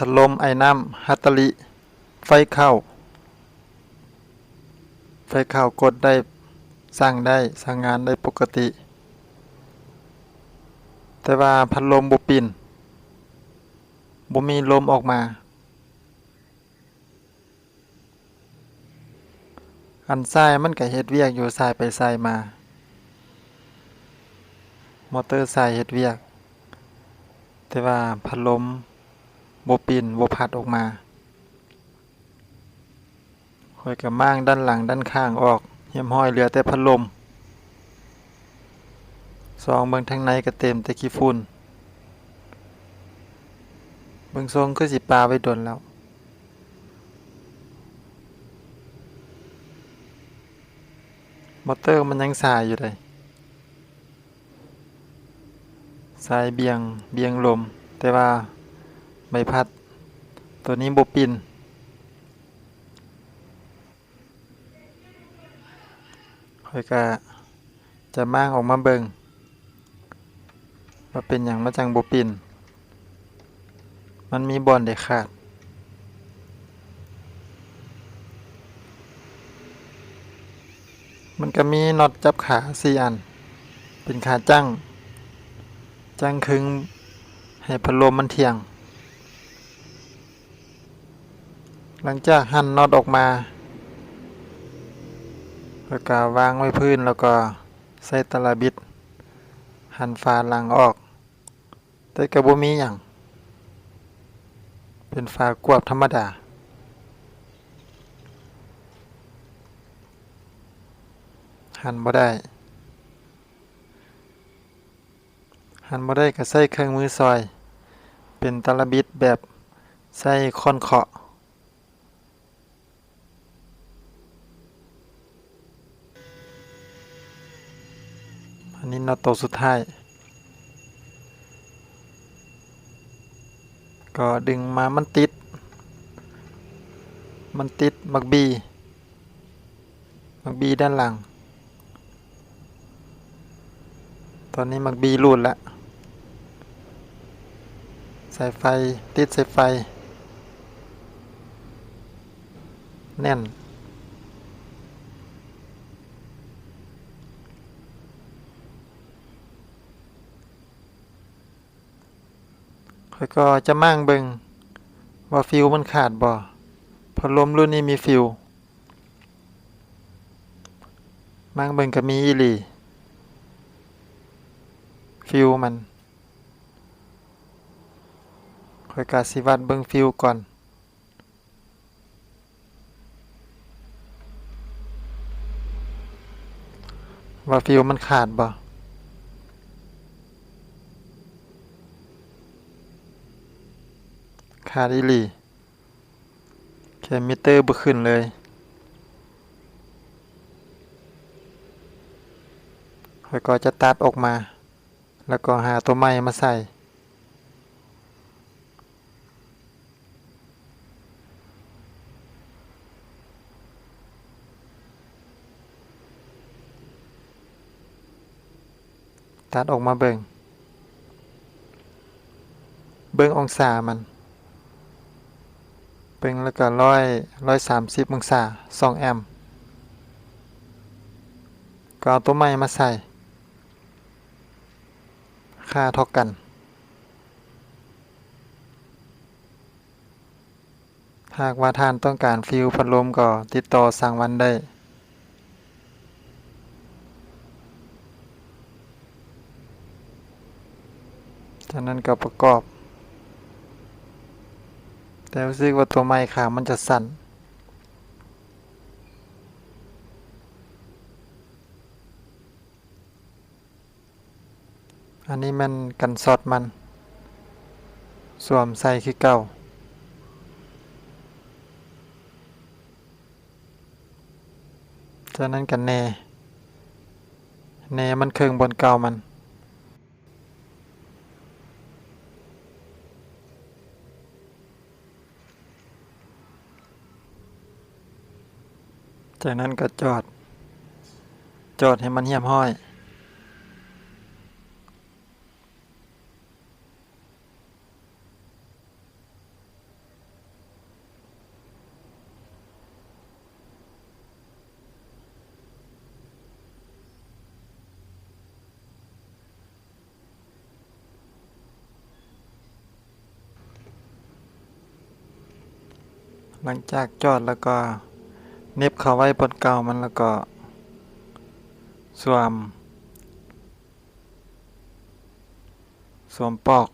พัดลมไอ้น้ำฮัตเตอริไฟเข้า ไฟเข้ากดได้สร้างได้สร้างงานได้ปกติ แต่ว่าพัดลมบ่ปิ่นบ่มีลมออกมา อันซ้ายมันก็เฮ็ดเวียกอยู่ซ้ายไปซ้ายมา มอเตอร์ซ้ายเฮ็ดเวียก แต่ว่าพัดลม บปิ่นบ่พัดออกมาค่อยก็ม่างด้านหลังด้านข้างออกเหี่ยมห้อยเหลือแต่พัดลมซองเบิ่งทางในก็เต็มแต่ขี้ฝุ่นเบิ่งทรงคือสิปลาไว้ดนแล้วมอเตอร์มันยังสายอยู่เลยสายเบียงเบียงลม แต่ว่า ใบพัด ตัวนี้บปิน ค่อยก็จะมางออกมาเบิงว่าเป็นอย่างมาจังบปิน มันมีบอลเด็กขาดมันก็มีน็อตจับขาสี่อัน เป็นขาจั่งจั่งคึงให้พัดลมมันเทียง หลังจากหั่นน็อตออกมา แล้วก็วางไว้พื้นแล้วก็ใส่ตะลาบิด หั่นฝาหลังออก แต่กระบมีอย่าง เป็นฝากวบธรรมดาหันบ่ได้ หันบ่ได้ก็ใส่เครื่องมือซอย เป็นตะลบิดแบบใส่ค้อนเคาะ นนี้น็อตตัวสุดท้าย ก็ดึงมามันติด มันติดมักบี มักบีด้านหลัง ตอนนี้มักบีรูดแล้วสายไฟติดสายไฟ แน่น ค่อยก็จะมั่งเบิงว่าฟิวมันขาดบ่พัดลมรุ่นนี้มีฟิวมั่งเบิงก็มีอีหลีฟิวมันค่อยกาสิวัดเบิงฟิวก่อนว่าฟิวมันขาดบ่ ขาดอีหลีแค่มิเตอร์บ่ขึ้นเลยค่อยก็จะตัดออกมา แล้วก็หาตัวใหม่มาใส่ตัดออกมาเบิงเบิงองศามัน เบิงแล้วก็ร้อยร้อยสามสิบองศาสองแอมป์ก็เอาตัวใหม่มาใส่ ค่าเท่ากัน หากว่าท่านต้องการฟิวพัดลมก็ติดต่อสั่งวันได้จากนั้นก็ประกอบ แต่รู้สึกว่าตัวไม้ขามันจะสั่น อันนี้มันกันสอดมัน สวมใส่คือเก่า จากนั้นกันแน่แน่มันเคืองบนเก่ามัน จากนั้นก็จอด จอดให้มันเหี่ยมห้อย หลังจากจอดแล้วก็ เน็บเขาไว้บนเก่ามันแล้วก็สวม สวมปอก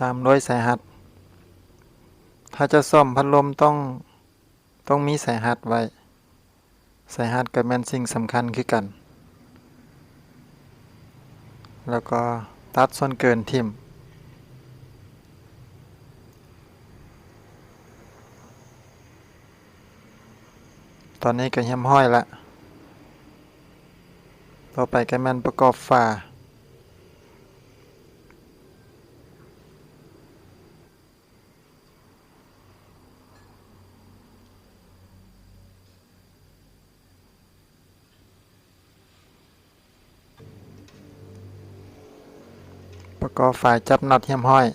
ตามด้วยสายหัด ถ้าจะซ่อมพัดลมต้องต้องมีสายหัดไว้ สายหัดก็แมนสิ่งสำคัญคือกัน แล้วก็ตัดส่วนเกินทิ่ม ตอนนี้ก็เหี่มห้อยละต่อไปก็แมนประกอบฝาประกอบฝาจับน็อตเหี่ยมห้อย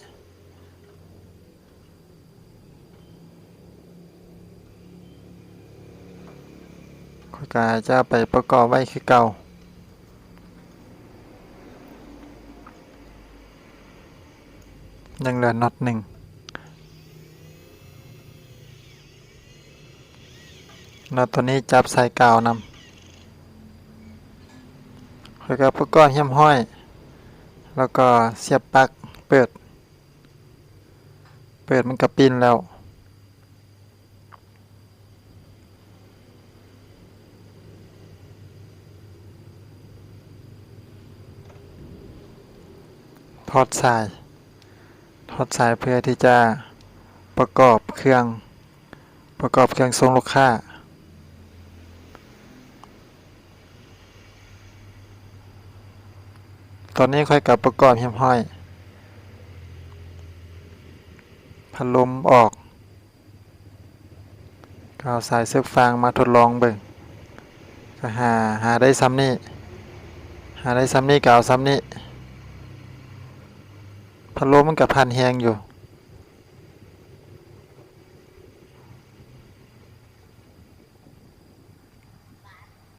ข้อยก็จะไปประกอบไว้คือเก่ายังเหลือน็อตหนึ่งน็อตตัวนี้จับใส่กาวนำข้อยก็ประกอบเหี่ยมห้อย แล้วก็เสียบปลั๊กเปิด เปิดมันก็ปินแล้ว ท อดสาย ทอดสายเพื่อที่จะประกอบเครื่อง ประกอบเครื่องทรงลูกค้าตอนนี้ค่อยกลับประกอบเหียมห้อย พัดลมออกก็เอาสายเสื้อฟางมาทดลองเบิ่งก็หาหาได้ซ้ำนี่หาได้ซ้ำนี่ก็เอาซ้ำนี่ พัดลมมันกับพันแหงอยู่